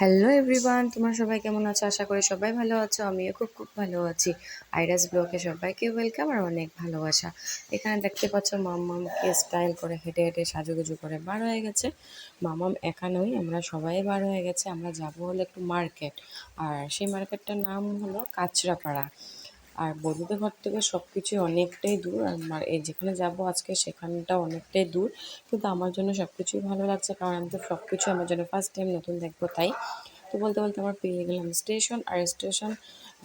Hello everyone তোমার সবাই কেমন আছো? আশা করি সবাই ভালো আছো। আমিও খুব খুব ভালো আছি। আইরাস ব্লকে সবাইকে ওয়েলকাম আর অনেক ভালোবাসা। এখানে দেখতে পাচ্ছ মামামকে স্টাইল করে হেঁটে হেঁটে সাজুগুজু করে বার হয়ে গেছে। মামাম একা নই, আমরা সবাই বার হয়ে গেছে। আমরা যাব হলো একটু মার্কেট আর সেই মার্কেটটার নাম হলো কাঁচরাপাড়া। আর বন্ধুদের ঘর থেকে সব কিছুই অনেকটাই দূর আর এই যেখানে যাব আজকে সেখানটা অনেকটাই দূর। কিন্তু আমার জন্য সব কিছুই ভালো লাগছে কারণ আমি তো সব কিছু আমার জন্য ফার্স্ট টাইম নতুন দেখব তাই। তো বলতে বলতে আমার পেয়ে গেলাম স্টেশন আর স্টেশন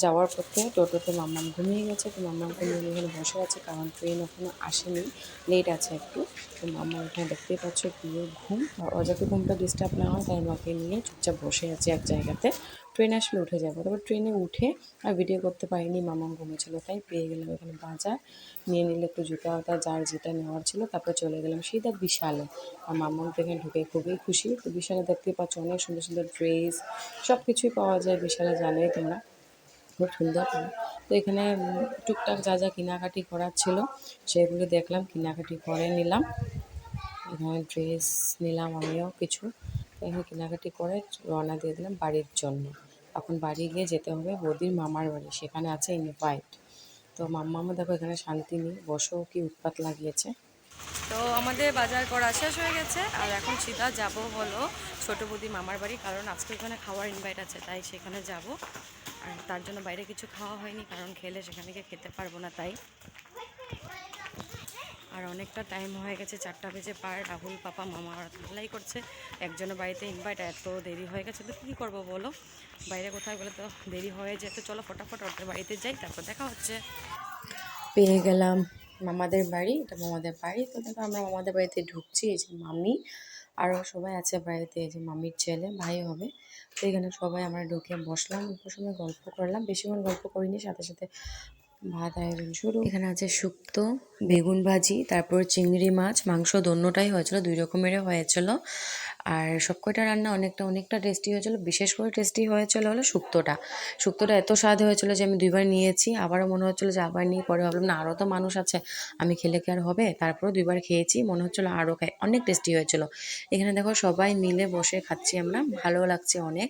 যাওয়ার পথে টোটোতে মাম্মাম ঘুমিয়ে গেছে, তো মাম্মাম ঘুমিয়ে এখানে বসে আছে, কারণ ট্রেন এখনও আসেনি লেট আছে একটু। তো মাম্মা এখানে দেখতে পাচ্ছ প্রিয় ঘুম। ও যাতে ঘুমটা ডিস্টার্ব না হয়, তাই মাকে নিয়ে চুপচাপ বসে আছে এক জায়গাতে। ট্রেন আসলে উঠে যাব। তারপর ট্রেনে উঠে আর ভিডিও করতে পারিনি মামাম ঘুমেছিল তাই পেয়ে গেলাম এখানে বাজার। নিয়ে নিলে একটু জুতা উতা যার যেটা নেওয়ার ছিল, তারপর চলে গেলাম সিধা বিশালে। আর মামাম তো এখানে ঢুকে খুবই খুশি। তো বিশালে দেখতে পাচ্ছ, অনেক সুন্দর সুন্দর ড্রেস সব কিছুই পাওয়া যায় বিশালে জানোই তোমরা। খুব সুন্দর। তো এখানে টুকটাক যা যা কেনাকাটি করার ছিল, সেগুলো দেখলাম, কেনাকাটি করে নিলাম। এখানে ড্রেস নিলাম আমিও কিছু। এখানে কেনাকাটি করে রওনা দিয়ে দিলাম বাড়ির জন্য। এখন বাড়ি গিয়ে যেতে হবে বৌদির মামার বাড়ি, সেখানে আছে ইনভাইট তো মাম্মামও দেখো এখানে শান্তি নেই, বসেও কি উৎপাত লাগিয়েছে। তো আমাদের বাজার করা শেষ হয়ে গেছে, আর এখন সিধা যাব হলো ছোট বৌদি মামার বাড়ি, কারণ আজকে ওখানে খাওয়ার ইনভাইট আছে, তাই সেখানে যাব। তার জন্য বাইরে কিছু খাওয়া হয়নি, কারণ খেলে সেখানে গিয়ে খেতে পারব না তাই। আর অনেকটা টাইম হয়ে গেছে, চারটা বেজে পার রাহুল, পাপা, মামা ওরা ঝামেলাই করছে। একজনের বাড়িতে ইনভাইট এত দেরি হয়ে গেছে তো কী করব বলো? বাইরে কোথায় গেলে তো দেরি হয়ে যেত চলো ফটাফট ওদের বাড়িতে যাই, তারপর দেখা হচ্ছে। পেয়ে গেলাম মামাদের বাড়ি, এটা মামাদের বাড়ি। তো দেখো আমরা মামাদের বাড়িতে ঢুকছি, এই যে মামি। আরও সবাই আছে বাড়িতে যে মামির ছেলে, ভাই হবে। তো এখানে সবাই আমরা ঢুকে বসলাম অল্প সময় গল্প করলাম। বেশিক্ষণ গল্প করিনি, সাথে সাথে ভাত, আয়োজন শুরু। এখানে আছে শুক্তো, বেগুন ভাজি, তারপর চিংড়ি মাছ, মাংস দোনোটাই হয়েছিল, দুই রকমেরই হয়েছিল। আর সব কয়টা রান্না অনেকটা অনেকটা টেস্টি হয়েছিল, বিশেষ করে টেস্টি হয়েছিল হলো শুক্তোটা। শুক্তোটা এত স্বাদ হয়েছিল যে আমি দুইবার নিয়েছি, আবারও মনে হচ্ছিল যে আবার নিয়ে পরে ভাবলাম, না, আরও তো মানুষ আছে, আমি খেলে কি আর হবে? তারপরেও দুইবার খেয়েছি, মনে হচ্ছিল আরও খাই, অনেক টেস্টি হয়েছিল। এখানে দেখো সবাই মিলে বসে খাচ্ছি আমরা, ভালো লাগছে অনেক।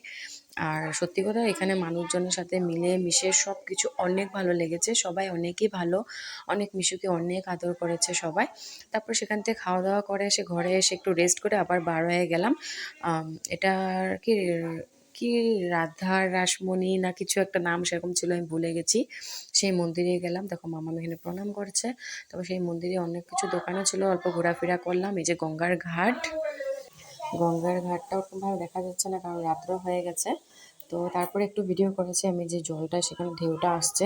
আর সত্যি কথা এখানে মানুষজনের সাথে মিলে মিশে সব কিছু অনেক ভালো লেগেছে। সবাই অনেকই ভালো। অনেক মিশুকে অনেক আদর করেছে সবাই। তারপর সেখান থেকে খাওয়া দাওয়া করে এসে ঘরে এসে একটু রেস্ট করে আবার বার হয়ে গেলাম। এটা কি কি রাধার রাসমণি না কিছু একটা নাম সেরকম ছিল আমি ভুলে গেছি। সেই মন্দিরে গেলাম। দেখো মামা এখানে প্রণাম করছে। তারপর সেই মন্দিরে অনেক কিছু দোকানও ছিল। অল্প ঘোরাফেরা করলাম। এই যে গঙ্গার ঘাট। গঙ্গার ঘাটটা ওরকমভাবে দেখা যাচ্ছে না, কারণ রাত্র হয়ে গেছে। তো তারপরে একটু ভিডিও করেছি আমি যে জলটা, সেখানে ঢেউটা আসছে।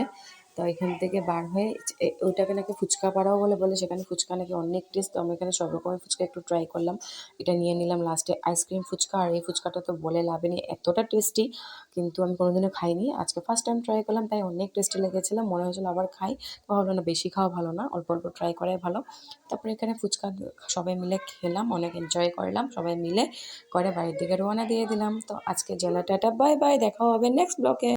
তো এখান থেকে বার হয়ে ওইটাকে নাকি ফুচকা পাড়াও বলে বলে সেখানে ফুচকা নাকি অনেক টেস্ট তো আমি এখানে সব রকমের ফুচকা একটু ট্রাই করলাম। এটা নিয়ে নিলাম লাস্টে আইসক্রিম ফুচকা, আর এই ফুচকাটা তো বলে লাভে নেই, এতটা টেস্টি কিন্তু আমি কোনোদিনও খাইনি। আজকে ফার্স্ট টাইম ট্রাই করলাম, তাই অনেক টেস্টি লেগেছিল, মনে হয়েছিল আবার খাই, তো না বেশি খাওয়া ভালো না, অল্প অল্প ট্রাই করাই ভালো। তারপরে এখানে ফুচকা সবাই মিলে খেলাম, অনেক এনজয় করলাম, সবাই মিলে করে বাড়ির দিকে রওনা দিয়ে দিলাম। তো আজকে জেলা টাটা বাই বাই দেখা হবে নেক্সট ব্লকে